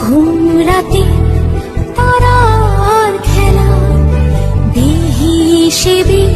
ঘুম রাতে তারার খেলা দেহি সেবী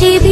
শিব